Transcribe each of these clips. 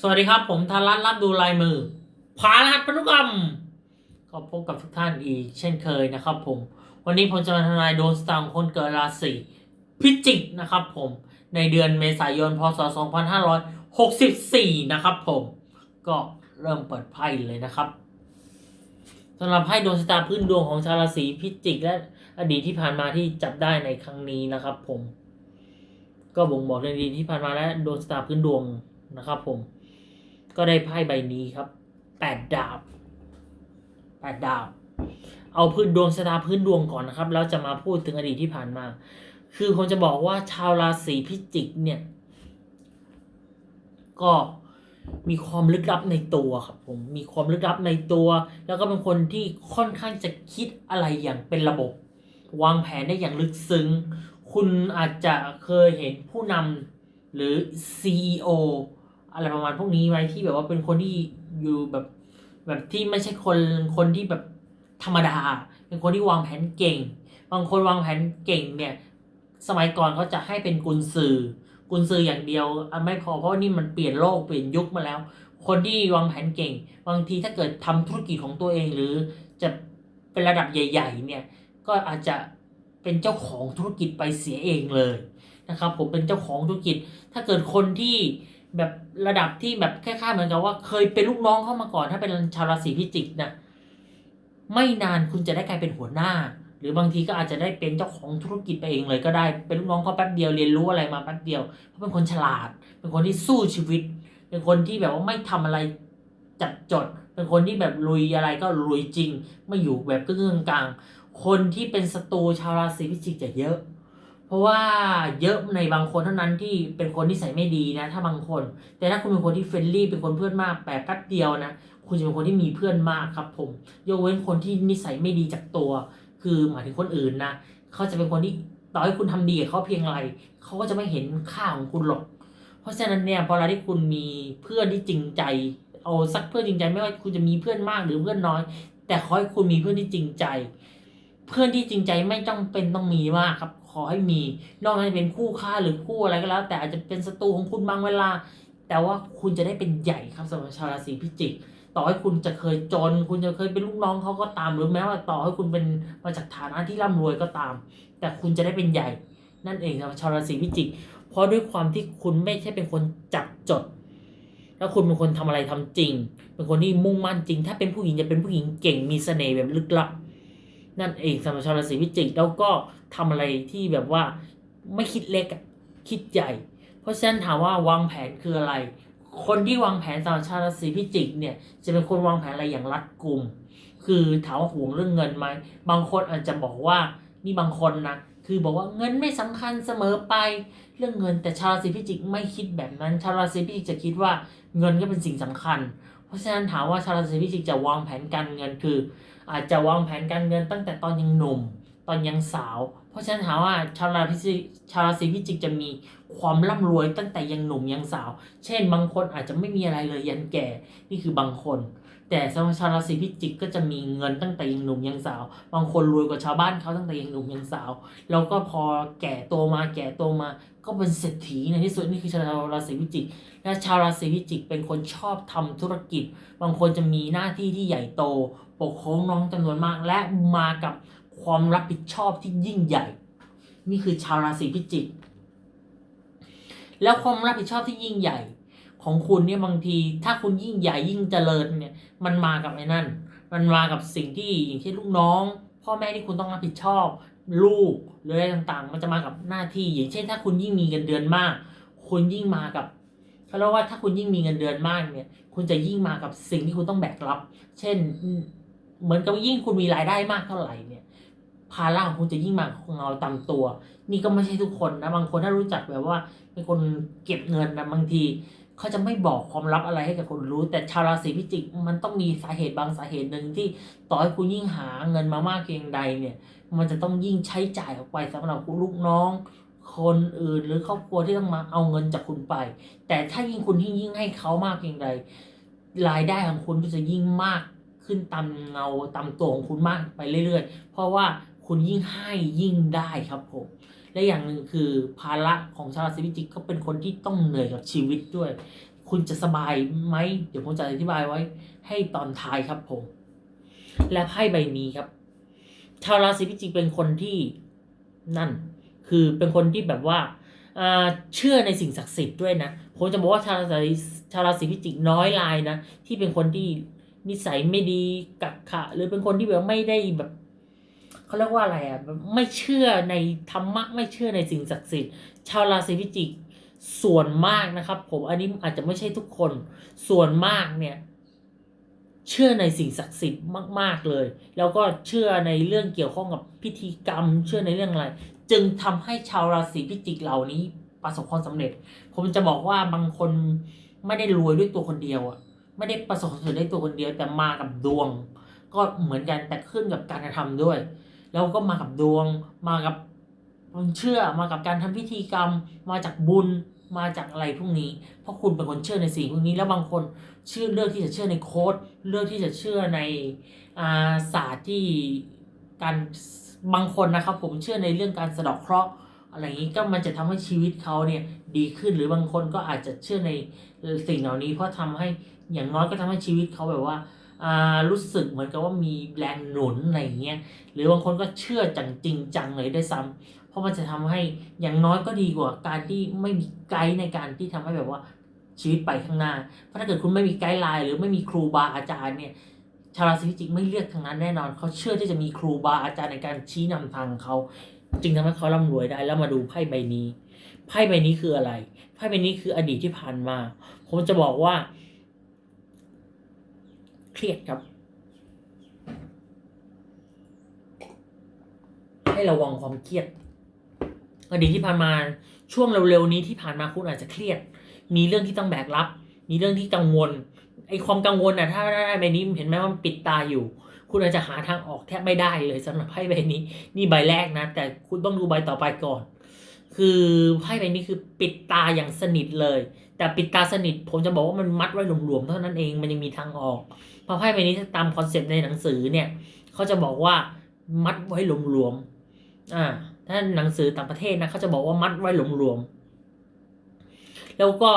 สวัสดีครับ ผมธารัตน์รับดูลายมือผารหัสพันธุกรรม ก็พบกับทุกท่านอีกเช่นเคยนะครับผม วันนี้ผมจะมาทำนายดวงสตาร์ของคนเกิดราศีพิจิกนะครับผม ในเดือนเมษายน พศ 2564 นะครับผม ก็เริ่มเปิดไพ่เลยนะครับสำหรับไพ่ดวงชะตาพื้นดวงของชาวราศีพิจิก และอดีตที่ผ่านมาที่จับได้ในครั้งนี้นะครับผม ก็บ่งบอกในอดีตที่ผ่านมาและดวงชะตาพื้นดวงนะครับผม ก็ได้ไพ่ใบนี้ครับแปดดาบแปดดาบ เอาพื้นดวงชะตาพื้นดวงก่อนนะครับ แล้วจะมาพูดถึงอดีตที่ผ่านมา คือผมจะบอกว่าชาวราศีพิจิกเนี่ย ก็มีความลึกลับในตัวครับผมมีความลึกลับในตัว แล้วก็เป็นคนที่ค่อนข้างจะคิดอะไรอย่างเป็นระบบ วางแผนได้อย่างลึกซึ้ง คุณอาจจะเคยเห็นผู้นำหรือ CEO อะไรประมาณพวกนี้ไหมที่แบบว่าเป็นคนที่อยู่แบบแบบที่ไม่ใช่คนคนที่แบบธรรมดา เป็นคนที่วางแผนเก่ง บางคนวางแผนเก่งเนี่ย สมัยก่อนเขาจะให้เป็นกุญซือกุญซืออย่างเดียวไม่พอเพราะว่านี่มันเปลี่ยนโลกเปลี่ยนยุคมาแล้ว คนที่วางแผนเก่ง บางทีถ้าเกิดทำธุรกิจของตัวเองหรือจะเป็นระดับใหญ่ ๆ เนี่ยก็อาจจะเป็นเจ้าของธุรกิจไปเสียเองเลยนะครับผมเป็นเจ้าของธุรกิจ ถ้าเกิดคนที่ แบบระดับที่แบบคล้ายๆเหมือนกับว่า เคยเป็นลูกน้องเข้ามาก่อน ถ้าเป็นชาวราศีพิจิกนะไม่นานคุณจะได้กลายเป็นหัวหน้า หรือบางทีก็อาจจะได้เป็นเจ้าของธุรกิจไปเองเลยก็ได้เป็นลูกน้องเขาแป๊บเดียวเรียนรู้อะไรมาแป๊บเดียวเพราะเป็นคนฉลาด เป็นคนที่สู้ชีวิต เป็นคนที่แบบว่าไม่ทำอะไรจัดจด เป็นคนที่แบบลุยอะไรก็ลุยจริง ไม่อยู่แบบกึ่งกลางๆคนที่เป็นศัตรูชาวราศีพิจิกจะเยอะ ราะว่าเยอะในบางคนเท่านั้นที่เป็นคนที่ใส่ไม่ดีนะ ถ้าบางคน แต่ถ้าคุณเป็นคนที่เฟรนลี่เป็นคนเพื่อนมากแปบแป๊บเดียวนะ คุณจะเป็นคนที่มีเพื่อนมากครับผมยกเว้นคนที่นิสัยไม่ดีจากตัว คือหมายถึงคนอื่นนะเขาจะเป็นคนที่ต่อให้คุณทำดีกับเขาเพียงไรเขาก็จะไม่เห็นค่าของคุณหรอก เพราะฉะนั้นเนี่ยพอเวลาที่คุณมีเพื่อนที่จริงใจ เอาสักเพื่อนจริงใจไม่ว่าคุณจะมีเพื่อนมากหรือเพื่อนน้อย แต่ขอให้คุณมีเพื่อนที่จริงใจ เพื่อนที่จริงใจไม่ต้องเป็นต้องมีมากครับ ขอให้มี นอกจากจะเป็นคู่ค้าหรือคู่อะไรก็แล้ว แต่อาจจะเป็นศัตรูของคุณบางเวลา แต่ว่าคุณจะได้เป็นใหญ่ครับสำหรับชาวราศีพิจิก ต่อให้คุณจะเคยจน คุณจะเคยเป็นลูกน้องเขาก็ตามหรือแม้ว่าต่อให้คุณเป็นมาจากฐานะที่ร่ำรวยก็ตาม แต่คุณจะได้เป็นใหญ่ นั่นเองครับชาวราศีพิจิก เพราะด้วยความที่คุณไม่ใช่เป็นคนจับจดแล้วคุณเป็นคนทำอะไรทำจริง เป็นคนที่มุ่งมั่นจริง ถ้าเป็นผู้หญิงจะเป็นผู้หญิงเก่งมีเสน่ห์แบบลึกลับ นั่นเองสำหรับชาวราศีพิจิกแล้วก็ ทำอะไรที่แบบว่าไม่คิดเล็กคิดใหญ่ เพราะฉะนั้นถามว่าวางแผนคืออะไร คนที่วางแผนสำหรับชาวราศีพิจิกเนี่ยจะเป็นคนวางแผนอะไรอย่างรัดกุม คือถามว่าห่วงเรื่องเงินไหมบางคนอาจจะบอกว่านี่บางคนนะคือบอกว่าเงินไม่สำคัญเสมอไปเรื่องเงินแต่ชาวราศีพิจิกไม่คิดแบบนั้น ชาวราศีพิจิกจะคิดว่าเงินก็เป็นสิ่งสำคัญ เพราะฉะนั้นถามว่าชาวราศีพิจิกจะวางแผนการเงินคือ อาจจะวางแผนการเงินตั้งแต่ตอนยังหนุ่ม ตอนยังสาว เพราะฉะนั้นถามว่าชาวราศีชาวราศีพิจิกจะมีความร่ำรวยตั้งแต่ยังหนุ่มยังสาว เช่น บางคนอาจจะไม่มีอะไรเลยยันแก่นี่คือบางคน แต่สำหรับชาวราศีพิจิกก็จะมีเงินตั้งแต่ยังหนุ่มยังสาว บางคนรวยกว่าชาวบ้านเขาตั้งแต่ยังหนุ่มยังสาว แล้วก็พอแก่โตมาแก่โตมา ก็เป็นเศรษฐีในที่สุดนี่คือชาวราศีพิจิก และชาวราศีพิจิกเป็นคนชอบทำธุรกิจ บางคนจะมีหน้าที่ที่ใหญ่โตปกครองน้องจำนวนมาก และมากับ ความรับผิดชอบที่ยิ่งใหญ่ นี่คือชาวราศีพิจิก แล้วความรับผิดชอบที่ยิ่งใหญ่ ของคุณเนี่ยบางที ถ้าคุณยิ่งใหญ่ยิ่งเจริญเนี่ย มันมากับไอ้นั่น มันมากับสิ่งที่อย่างเช่นลูกน้อง พ่อแม่ที่คุณต้องรับผิดชอบ ลูกหรืออะไรต่างๆ มันจะมากับหน้าที่ อย่างเช่น ถ้าคุณยิ่งมีเงินเดือนมาก คุณยิ่งมากับเขาเรียกว่าถ้าคุณยิ่งมีเงินเดือนมากเนี่ย คุณจะยิ่งมากับสิ่งที่คุณต้องแบกรับ เช่น เหมือนกับยิ่งคุณมีรายได้มากเท่าไหร่เนี่ย ภาระของคุณจะยิ่งมาของเราตามตัว นี่ก็ไม่ใช่ทุกคนนะ บางคนถ้ารู้จักแบบว่าเป็นคนเก็บเงินนะบางทีเขาจะไม่บอกความลับอะไรให้กับคนรู้ แต่ชาวราศีพิจิกมันต้องมีสาเหตุบางสาเหตุหนึ่งที่ต่อให้คุณยิ่งหาเงินมามากเพียงใดเนี่ย มันจะต้องยิ่งใช้จ่ายออกไปสำหรับคุณลูกน้องคนอื่นหรือครอบครัวที่ต้องมาเอาเงินจากคุณไป แต่ถ้ายิ่งคุณยิ่งยิ่งให้เขามากเพียงใด รายได้ของคุณก็จะยิ่งมากขึ้นตามเงาตามตัวของคุณมากไปเรื่อยๆ เพราะว่า คุณยิ่งให้ยิ่งได้ครับผม และอย่างหนึ่งคือภาระของชาวราศีพิจิกก็เป็นคนที่ต้องเหนื่อยกับชีวิตด้วย คุณจะสบายไหมเดี๋ยวผมจะอธิบายไว้ ให้ตอนท้ายครับผม และไพ่ใบนี้ครับ ชาวราศีพิจิกเป็นคนที่นั่น คือเป็นคนที่แบบว่าเชื่อในสิ่งศักดิ์สิทธิ์ด้วยนะผมจะบอกว่าชาวราศีชาวราศีพิจิกน้อยรายนะที่เป็นคนที่นิสัยไม่ดีกักขะหรือเป็นคนที่แบบไม่ได้แบบ เขาเรียกว่าอะไรอะไม่เชื่อในธรรมะไม่เชื่อในสิ่งศักดิ์สิทธิ์ชาวราศีพิจิกส่วนมากนะครับ ผมอันนี้อาจจะไม่ใช่ทุกคน ส่วนมากเนี่ย เชื่อในสิ่งศักดิ์สิทธิ์มาก ๆเลย แล้วก็เชื่อในเรื่องเกี่ยวข้องกับพิธีกรรม เชื่อในเรื่องอะไร จึงทำให้ชาวราศีพิจิกเหล่านี้ประสบความสำเร็จ ผมจะบอกว่าบางคนไม่ได้รวยด้วยตัวคนเดียวอะไม่ได้ประสบความสำเร็จด้วยตัวคนเดียวแต่มากับดวง ก็เหมือนกันแต่ขึ้นกับการกระทำด้วย แล้วก็มากับดวง มากับความเชื่อมากับการทำพิธีกรรม มาจากบุญมาจากอะไรพวกนี้ เพราะคุณเป็นคนเชื่อในสิ่งพวกนี้แล้วบางคนเชื่อเลือกที่จะเชื่อในโค้ดเลือกที่จะเชื่อในอาศาสตร์ที่การบางคนนะครับ ผมเชื่อในเรื่องการสะดอกเคราะห์อะไรอย่างนี้ก็มันจะทำให้ชีวิตเขาเนี่ยดีขึ้นหรือบางคนก็อาจจะเชื่อในสิ่งเหล่านี้ เพราะทำให้อย่างน้อยก็ทำให้ชีวิตเขาแบบว่า รู้สึกเหมือนกับว่ามีแรงหนุนอะไรเงี้ยหรือบางคนก็เชื่อจังจริงจังเลยได้วยซ้ำเพราะมันจะทำให้อย่างน้อยก็ดีกว่า การที่ไม่มีไกด์ในการที่ทำให้แบบว่าชีวิตไปข้างหน้า เพราะถ้าเกิดคุณไม่มีไกด์ไลน์หรือไม่มีครูบาอาจารย์เนี่ยชาวราศีพิจิกไม่เลือกทางนั้นแน่นอน เขาเชื่อที่จะมีครูบาอาจารย์ในการชี้นำทางเขาจึงทำให้เขาร่ำรวยได้แล้วมาดูไพ่ใบนี้ไพ่ใบนี้คืออะไรไพ่ใบนี้คืออดีตที่ผ่านมา ผมจะบอกว่า เครียดครับ ให้ระวังความเครียดอดีตที่ผ่านมาช่วงเร็วๆนี้ที่ผ่านมาคุณอาจจะเครียด มีเรื่องที่ต้องแบกรับ มีเรื่องที่กังวลไอ้ความกังวลน่ะถ้าได้ใบนี้เห็นไหมว่ามันปิดตาอยู่ คุณอาจจะหาทางออกแทบไม่ได้เลยสำหรับไพ่ใบนี้ นี่ใบแรกนะ แต่คุณต้องดูใบต่อไปก่อน คือไพ่ใบนี้คือปิดตาอย่างสนิทเลย แต่ปิดตาสนิท ผมจะบอกว่ามันมัดไว้หลวมๆเท่านั้นเองมันยังมีทางออกเพราะไพ่ใบนี้ตามคอนเซปต์ในหนังสือเนี่ยเขาจะบอกว่ามัดไว้หลวมๆอ่าถ้าหนังสือต่างประเทศนะเขาจะบอกว่ามัดไว้หลวมๆแล้วก็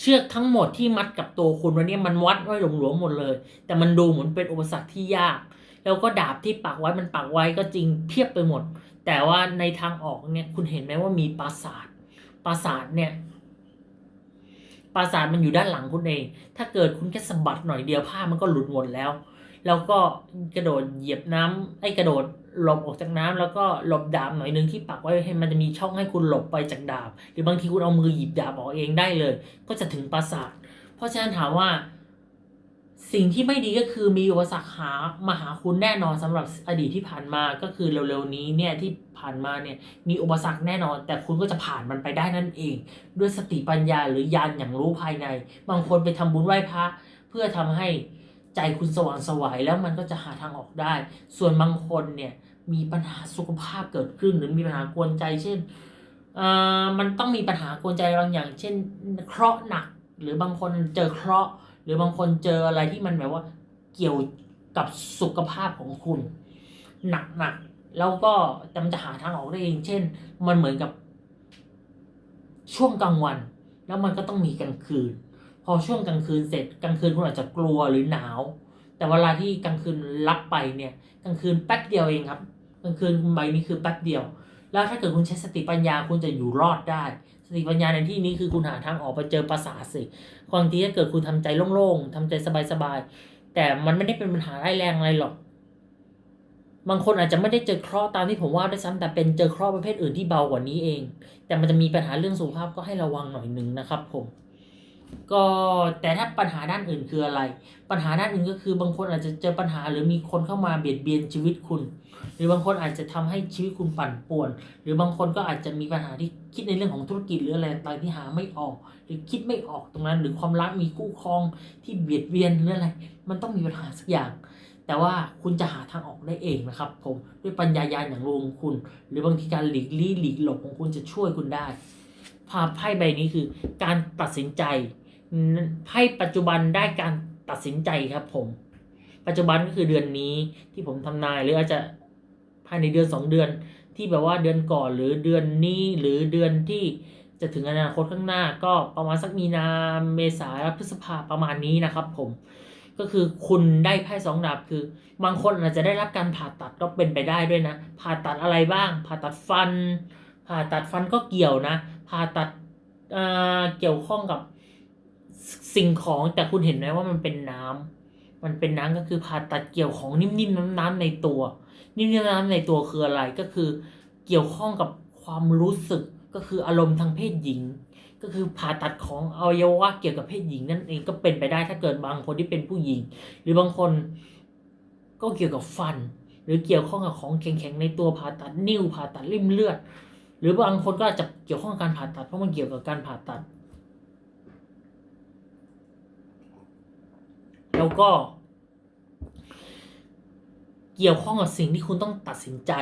เชือกทั้งหมดที่มัดกับตัวคุณวันนี้มันวัดไว้หลวมๆหมดเลย แต่มันดูเหมือนเป็นอุปสรรคที่ยาก แล้วก็ดาบที่ปักไว้มันปักไว้ก็จริงเพียบไปหมด แต่ว่าในทางออกเนี่ยคุณเห็นไหมว่ามีปราสาทปราสาทเนี่ย ปราสาทมันอยู่ด้านหลังคุณเอง ถ้าเกิดคุณแค่สะบัดหน่อยเดียวผ้ามันก็หลุดหมดแล้ว แล้วก็กระโดดเหยียบน้ำไอ้กระโดดหลบออกจากน้ำแล้วก็หลบดาบหน่อยนึงที่ปักไว้ให้มันจะมีช่องให้คุณหลบไปจากดาบ หรือบางทีคุณเอามือหยิบดาบออกเองได้เลย ก็จะถึงปราสาท เพราะฉะนั้นถามว่า สิ่งที่ไม่ดีก็คือมีอุปสรรคหามาหาคุณแน่นอนสำหรับอดีตที่ผ่านมาก็คือเร็วๆนี้เนี่ยที่ผ่านมาเนี่ยมีอุปสรรคแน่นอน แต่คุณก็จะผ่านมันไปได้นั่นเอง ด้วยสติปัญญาหรือญาณอย่างรู้ภายใน บางคนไปทำบุญไหว้พระเพื่อทำให้ใจคุณสว่างไสวายแล้วมันก็จะหาทางออกได้ ส่วนบางคนเนี่ยมีปัญหาสุขภาพเกิดขึ้นหรือมีปัญหากวนใจ เช่นเอ่อมันต้องมีปัญหากวนใจบางอย่าง เช่น เคราะห์หนัก หรือบางคนเจอเคราะห์ หรือบางคนเจออะไรที่มันแบบว่าเกี่ยวกับสุขภาพของคุณ หนักๆแล้วก็แต่มันจะหาทางออกได้เอง เช่น มันเหมือนกับช่วงกลางวัน แล้วมันก็ต้องมีกลางคืน พอช่วงกลางคืนเสร็จกลางคืนคุณอาจจะกลัวหรือหนาว แต่เวลาที่กลางคืนรับไปเนี่ยกลางคืนแป๊บเดียวเองครับกลางคืนใบนี้คือแป๊บเดียว แล้วถ้าเกิดคุณใช้สติปัญญาคุณจะอยู่รอดได้ ติปัญญาในที่นี้คือคุณหาทางออกไปเจอภาษาทสิบางทีถ้าเกิดคุณทำใจโล่งๆทำใจสบายๆแต่มันไม่ได้เป็นปัญหาร้ายแรงอะไรหรอก บางคนอาจจะไม่ได้เจอเคราะห์ตามที่ผมว่าด้วยซ้ำแต่เป็นเจอเคราะห์ประเภทอื่นที่เบากว่านี้เอง แต่มันจะมีปัญหาเรื่องสุขภาพก็ให้ระวังหน่อยหนึ่งนะครับผม ก็แต่ถ้าปัญหาด้านอื่นคืออะไร ปัญหาด้านอื่นก็คือบางคนอาจจะเจอปัญหาหรือมีคนเข้ามาเบียดเบียนชีวิตคุณ หรือบางคนอาจจะทำให้ชีวิตคุณปั่นป่วน หรือบางคนก็อาจจะมีปัญหาที่คิดในเรื่องของธุรกิจหรืออะไรต่างที่หาไม่ออก หรือคิดไม่ออกตรงนั้น หรือความรักมีคู่ครองที่เบียดเบียนหรืออะไร มันต้องมีปัญหาสักอย่าง แต่ว่าคุณจะหาทางออกได้เองนะครับ ผมด้วยปัญญายาณอย่างรวมคุณ หรือบางทีการหลีกลี่หลีกหลบของคุณจะช่วยคุณได้ภาพไพ่ใบนี้คือการตัดสินใจ ไพ่ปัจจุบันได้การตัดสินใจครับผม ปัจจุบันก็คือเดือนนี้ที่ผมทำนายหรืออาจจะภายในเดือนสองเดือน ที่แบบว่าเดือนก่อนหรือเดือนนี้หรือเดือนที่จะถึงอนาคตข้างหน้าก็ประมาณสักมีนาเมษาพฤษภาประมาณนี้นะครับผมก็คือคุณได้ไพ่สองดาบคือ บางคนอาจจะได้รับการผ่าตัดก็เป็นไปได้ด้วยนะ ผ่าตัดอะไรบ้าง ผ่าตัดฟัน ผ่าตัดฟันก็เกี่ยวนะ ผ่าตัดเเกี่ยวข้องกับ สิ่งของแต่คุณเห็นไหมว่ามันเป็นน้ำมันเป็นน้ำก็คือผ่าตัดเกี่ยวของนิ่มๆน้ำๆในตัว นิ่มๆน้ำในตัวคืออะไรก็คือ เกี่ยวข้องกับความรู้สึกก็คืออารมณ์ทางเพศหญิง ก็คือผ่าตัดของอวัยวะเกี่ยวกับเพศหญิงนั่นเองก็เป็นไปได้ถ้าเกิดบางคนที่เป็นผู้หญิง หรือบางคนก็เกี่ยวกับฟัน หรือเกี่ยวข้องกับของแข็งๆในตัวผ่าตัดนิ้วผ่าตัดริ่มเลือด หรือบางคนก็อาจจะเกี่ยวข้องกับการผ่าตัดเพราะมันเกี่ยวกับการผ่าตัด แล้วก็ เกี่ยวข้องกับสิ่งที่คุณต้องตัดสินใจ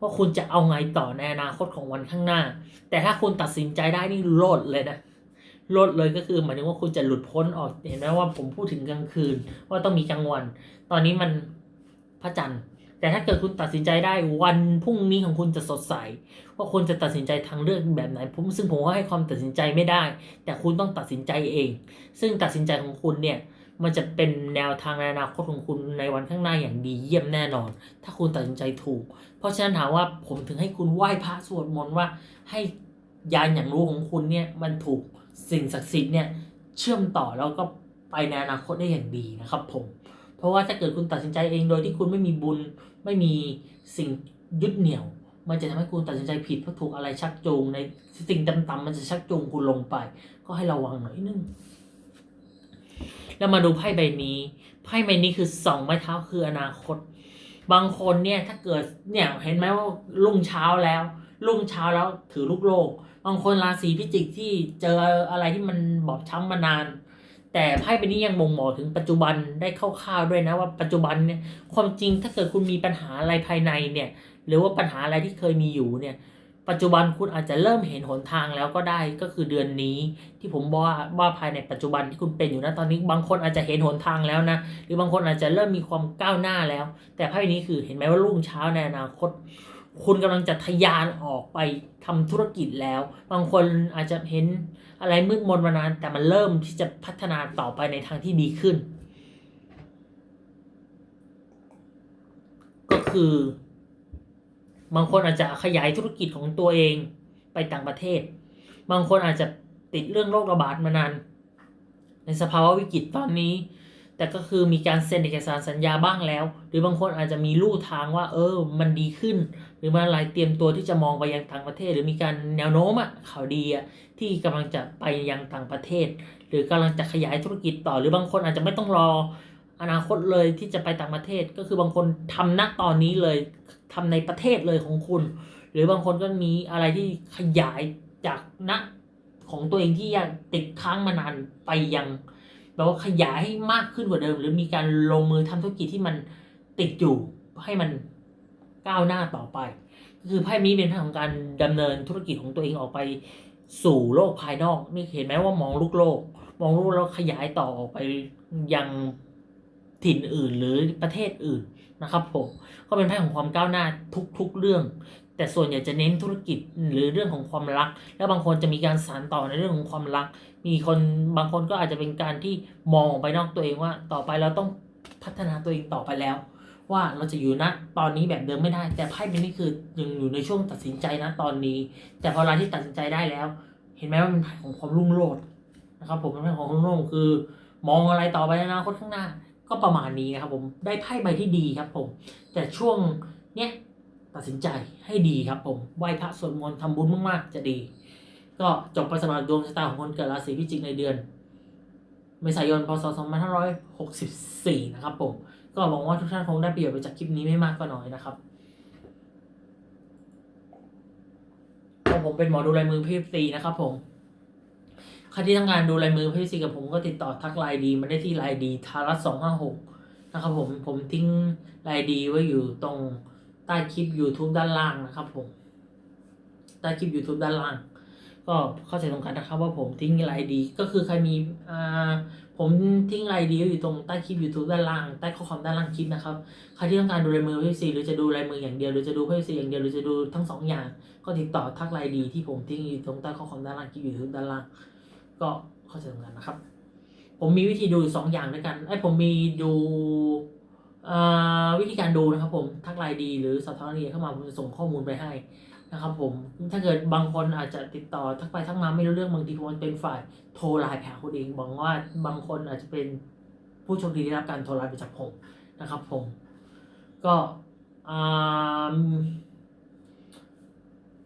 ว่าคุณจะเอาไงต่อในอนาคตของวันข้างหน้า แต่ถ้าคุณตัดสินใจได้นี่โลดเลยนะลดเลยก็คือหมายถึงว่าคุณจะหลุดพ้นออกเห็นไหมว่าผมพูดถึงกลางคืน ว่าต้องมีกลางวัน ตอนนี้มันพระจันทร์ แต่ถ้าเกิดคุณตัดสินใจได้วันพรุ่งนี้ของคุณจะสดใส ว่าคุณจะตัดสินใจทางเลือกแบบไหนผมซึ่งผมก็ให้ความตัดสินใจไม่ได้ แต่คุณต้องตัดสินใจเอง ซึ่งตัดสินใจของคุณเนี่ย มันจะเป็นแนวทางในอนาคตของคุณในวันข้างหน้าอย่างดีเยี่ยมแน่นอน ถ้าคุณตัดสินใจถูก เพราะฉะนั้นถามว่าผมถึงให้คุณไหว้พระสวดมนต์ว่า ให้ยานอย่างรู้ของคุณเนี่ยมันถูกสิ่งศักดิ์สิทธิ์เนี่ยเชื่อมต่อแล้วก็ไปในอนาคตได้อย่างดีนะครับผม เพราะว่าถ้าเกิดคุณตัดสินใจเองโดยที่คุณไม่มีบุญ ไม่มีสิ่งยึดเหนี่ยว มันจะทำให้คุณตัดสินใจผิดเพราะถูกอะไรชักจูงในสิ่งต่ำๆมันจะชักจูงคุณลงไป ก็ให้ระวังหน่อยนึง แล้วมาดูไพ่ใบนี้ ไพ่ใบนี้คือสองไม้เท้าคืออนาคต บางคนเนี่ยถ้าเกิดเนี่ยเห็นไหมว่ารุ่งเช้าแล้ว รุ่งเช้าแล้วถือลูกโลก บางคนราศีพิจิกที่เจออะไรที่มันบอบช้ำมานาน แต่ไพ่ใบนี้ยังบ่งบอกถึงปัจจุบันได้คร่าวๆด้วยนะว่าปัจจุบันเนี่ยความจริงถ้าเกิดคุณมีปัญหาอะไรภายในเนี่ย หรือว่าปัญหาอะไรที่เคยมีอยู่เนี่ย ปัจจุบันคุณอาจจะเริ่มเห็นหนทางแล้วก็ได้ก็คือเดือนนี้ ที่ผมบอกว่าว่าภายในปัจจุบันที่คุณเป็นอยู่นะตอนนี้ บางคนอาจจะเห็นหนทางแล้วนะหรือบางคนอาจจะเริ่มมีความก้าวหน้าแล้ว แต่ไพ่นี้คือเห็นไหมว่ารุ่งเช้าในอนาคต คุณกำลังจะทะยานออกไปทำธุรกิจแล้ว บางคนอาจจะเห็นอะไรมืดมนมานาน แต่มันเริ่มที่จะพัฒนาต่อไปในทางที่ดีขึ้น ก็คือ บางคนอาจจะขยายธุรกิจของตัวเองไปต่างประเทศ บางคนอาจจะติดเรื่องโรคระบาดมานาน ในสภาวะวิกฤตตอนนี้ แต่ก็คือมีการเซ็นเอกสารสัญญาบ้างแล้ว หรือบางคนอาจจะมีลู่ทางว่า เออ มันดีขึ้น หรือมันอะไรเตรียมตัวที่จะมองไปยังต่างประเทศ หรือมีการแนวโน้มอะข่าวดีอะที่กำลังจะไปยังต่างประเทศ หรือกำลังจะขยายธุรกิจต่อ หรือบางคนอาจจะไม่ต้องรออนาคตเลยที่จะไปต่างประเทศก็คือบางคนทำณตอนนี้เลย ทำในประเทศเลยของคุณ หรือบางคนก็มีอะไรที่ขยายจากณของตัวเองที่ยังติดค้างมานานไปยังแบบว่าขยายให้มากขึ้นกว่าเดิม หรือมีการลงมือทำธุรกิจที่มันติดอยู่ให้มันก้าวหน้าต่อไป คือไพ่นี้เป็นเรื่องของการดำเนินธุรกิจของตัวเองออกไปสู่โลกภายนอกนี่เห็นไหมว่ามองลูกโลก มองลูกแล้วขยายต่อออกไปยังถิ่นอื่นหรือประเทศอื่น นะครับผมก็เป็นไพ่ของความก้าวหน้าทุกๆเรื่อง แต่ส่วนใหญ่จะเน้นธุรกิจหรือเรื่องของความรัก แล้วบางคนจะมีการสานต่อในเรื่องของความรัก มีคนบางคนก็อาจจะเป็นการที่มองออกไปนอกตัวเองว่า ต่อไปเราต้องพัฒนาตัวเองต่อไปแล้ว ว่าเราจะอยู่นะตอนนี้แบบเดิมไม่ได้ แต่ไพ่เป็นนี่คือยังอยู่ในช่วงตัดสินใจนะตอนนี้ แต่พอเวลาที่ตัดสินใจได้แล้ว เห็นไหมว่ามันไพ่ของความรุ่งโรจน์นะครับผมเป็นไพ่ของความรุ่งโรจน์คือ มองอะไรต่อไปในอนาคตข้างหน้า ก็ประมาณนี้นะครับผมได้ไพ่ใบที่ดีครับผม แต่ช่วงเนี้ยตัดสินใจให้ดีครับผมไหว้พระสวดมนต์ทำบุญมากๆ จะดี ก็จบไปสำหรับดวงชะตาของคนเกิดราศีพิจิกในเดือนเมษายนพศ2564 นะครับผม ก็หวังว่าทุกท่านคงได้ประโยชน์ไปจากคลิปนี้ไม่มากก็น้อยนะครับผมเป็นหมอดูลายมือพีซีนะครับผม ใครที่ต้องการดูลายมือพี่ซีกับผมก็ติดต่อทักไลน์ดีมาได้ที่ไลน์ดีทารัสสองห้าหกนะครับผมผมทิ้งไลน์ดีไว้อยู่ตรงใต้คลิป YouTube ด้านล่างนะครับผมใต้คลิป YouTube ด้านล่าง ก็เข้าใจตรงกันนะครับว่าผมทิ้งไลน์ดีก็คือใครมีอ่าผมทิ้งไลน์ดีไว้อยู่ตรงใต้คลิป YouTube ด้านล่างใต้ข้อความด้านล่างคลิปนะครับใครที่ต้องการดูลายมือพี่ซีหรือจะดูลายมืออย่างเดียวหรือจะดูพี่ซีอย่างเดียวหรือจะดูทั้งสองอย่าง ก็ติดต่อทักไลน์ดีที่ผมทิ้งอยู่ตรงใต้ข้อความด้านล่างคลิป YouTube ด้านล่าง ก็เข้าใจตรงกันนะครับ ผมมีวิธีดูสองอย่างด้วยกันไอ้ผมมีดูวิธีการดูนะครับ ผมทักไลน์ดี หรือสอบถามรายละเอียดเข้ามาผมจะส่งข้อมูลไปให้นะครับผมถ้าเกิดบางคนอาจจะติดต่อทักไปทักมาไม่รู้เรื่องบางทีผมเป็นฝ่ายโทรไลน์ไปหาคนเองบอกว่าบางคนอาจจะเป็นผู้โชคดีที่ได้รับการโทรไลน์ไปจากผมนะครับ ผม ก็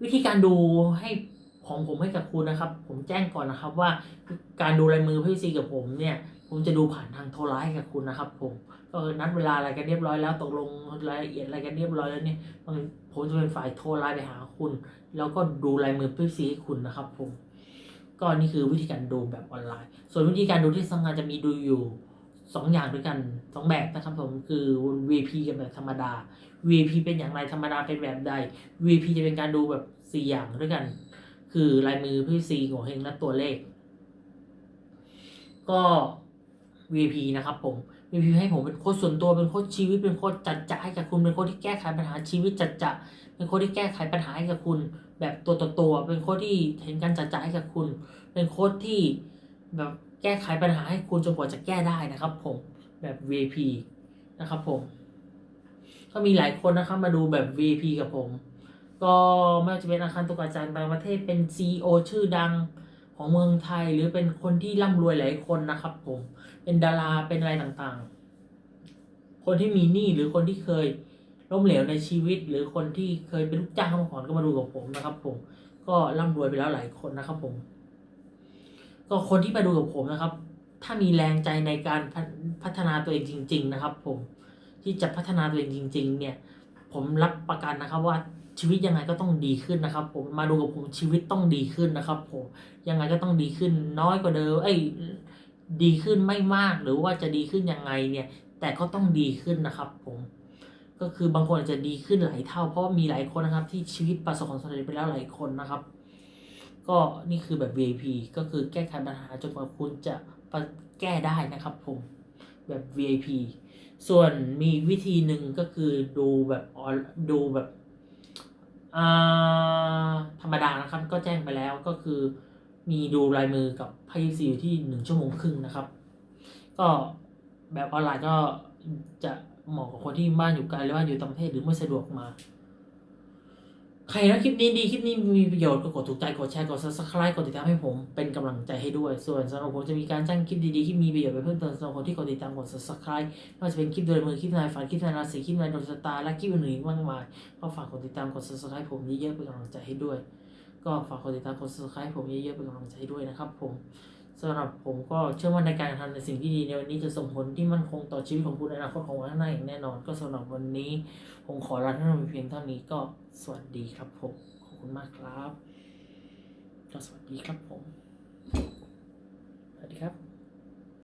วิธีการดูให้ ของผมให้กับคุณนะครับ ผมแจ้งก่อนนะครับว่าการดูลายมือพี่ซีกับผมเนี่ยผมจะดูผ่านทางโทรไลน์กับคุณนะครับ ผมก็นัดเวลาอะไรกันเรียบร้อยแล้วตกลงรายละเอียดอะไรกันเรียบร้อยแล้วเนี่ยผมจะเป็นฝ่ายโทรไลน์ไปหาคุณ แล้วก็ดูลายมือพี่ซีให้คุณนะครับ ผม ก็นี่คือวิธีการดูแบบออนไลน์ ส่วนวิธีการดูที่สำคัญจะมีดูอยู่สองอย่างด้วยกันสองแบบนะครับผมคือ VP กับแบบธรรมดา VP เป็นอย่างไรธรรมดาเป็นแบบใด VP จะเป็นการดูแบบสี่อย่างด้วยกัน คือลายมือพี่ซีของเฮงและตัวเลข ก็ VP นะครับผม VP ให้ผมเป็นโค้ชส่วนตัวเป็นโค้ชชีวิตเป็นโค้ชจัดจะให้กับคุณเป็นโค้ชที่แก้ไขปัญหาชีวิตจัดจะเป็นโค้ชที่แก้ไขปัญหาให้กับคุณ แบบตัวต่อตัว เป็นโค้ชที่เห็นการจัดจะให้กับคุณ เป็นโค้ชที่แบบแก้ไขปัญหาให้คุณจนกว่าจะแก้ได้นะครับ ผมแบบ V.P. นะครับผมก็มีหลายคนนะครับมาดูแบบ V.P. กับผม ก็ไม่ว่าจะเป็นอาคารตุกอาจารย์ต่างประเทศเป็น CEO ชื่อดังของเมืองไทยหรือเป็นคนที่ร่ำรวยหลายคนนะครับผม เป็นดาราเป็นอะไรต่างๆ คนที่มีหนี้หรือคนที่เคยล้มเหลวในชีวิต หรือคนที่เคยเป็นลูกจ้างมาก่อนก็มาดูกับผมนะครับผม ก็ร่ำรวยไปแล้วหลายคนนะครับผม ก็คนที่มาดูกับผมนะครับ ถ้ามีแรงใจในการพัฒพัฒนาตัวเองจริง ๆ นะครับ ผมที่จะพัฒนาตัวเองจริง ๆ เนี่ย ผมรับประกันนะครับว่า ชีวิตยังไงก็ต้องดีขึ้นนะครับผมมาดูกับผมชีวิตต้องดีขึ้นนะครับผมยังไงก็ต้องดีขึ้นน้อยกว่าเดิมเอ้ยดีขึ้นไม่มากหรือว่าจะดีขึ้นยังไงเนี่ย แต่ก็ต้องดีขึ้นนะครับผมก็คือบางคนอาจจะดีขึ้นหลายเท่า เพราะมีหลายคนนะครับ ที่ชีวิตประสบความสำเร็จไปแล้วหลายคนนะครับ ก็นี่คือแบบ VIP ก็คือแก้ไขปัญหาจนกว่าคุณจะแก้ได้นะครับผมแบบ VIP ส่วนมีวิธีหนึ่งก็คือดูแบบออนดูแบบ ธรรมดานะครับก็แจ้งไปแล้วก็คือมีดูลายมือกับไพ่ยิปซีอยู่ที่หนึ่งชั่วโมงครึ่งนะครับ ก็แบบออนไลน์ก็จะเหมาะกับคนที่บ้านอยู่ไกลหรือว่าอยู่ต่างประเทศหรือไม่สะดวกมา ใครนะคลิปนี้ดี คลิปนี้มีประโยชน์ก็กดถูกใจ กดแชร์ กด subscribe กดติดตามให้ผมเป็นกำลังใจให้ด้วย ส่วนสำหรับผมจะมีการจ้างคลิปดีๆที่มีประโยชน์ไปเพิ่มเติมสำหรับคนที่กดติดตาม กด subscribe ไม่ว่าจะเป็นคลิปโดยมือ คลิปนายฝัน คลิปนายราศี คลิปนายดวงชะตา และคลิปอื่นๆมากมาย ก็ฝากกดติดตาม กด subscribe ผมเยอะๆเป็นกำลังใจให้ด้วย ก็ฝากกดติดตาม กด subscribe ผมเยอะๆเป็นกำลังใจให้ด้วยนะครับผม สำหรับผมก็เชื่อมั่นในการทำในสิ่งที่ดีในวันนี้จะส่งผลที่มั่นคงต่อชีวิตของคุณในอนาคตของวันข้างหน้าอย่างแน่นอน ก็สำหรับวันนี้ ผมขอลาท่านผู้ชมเพียงเท่านี้ก็สวัสดีครับผมขอบคุณมากครับก็สวัสดีครับผมสวัสดีครับ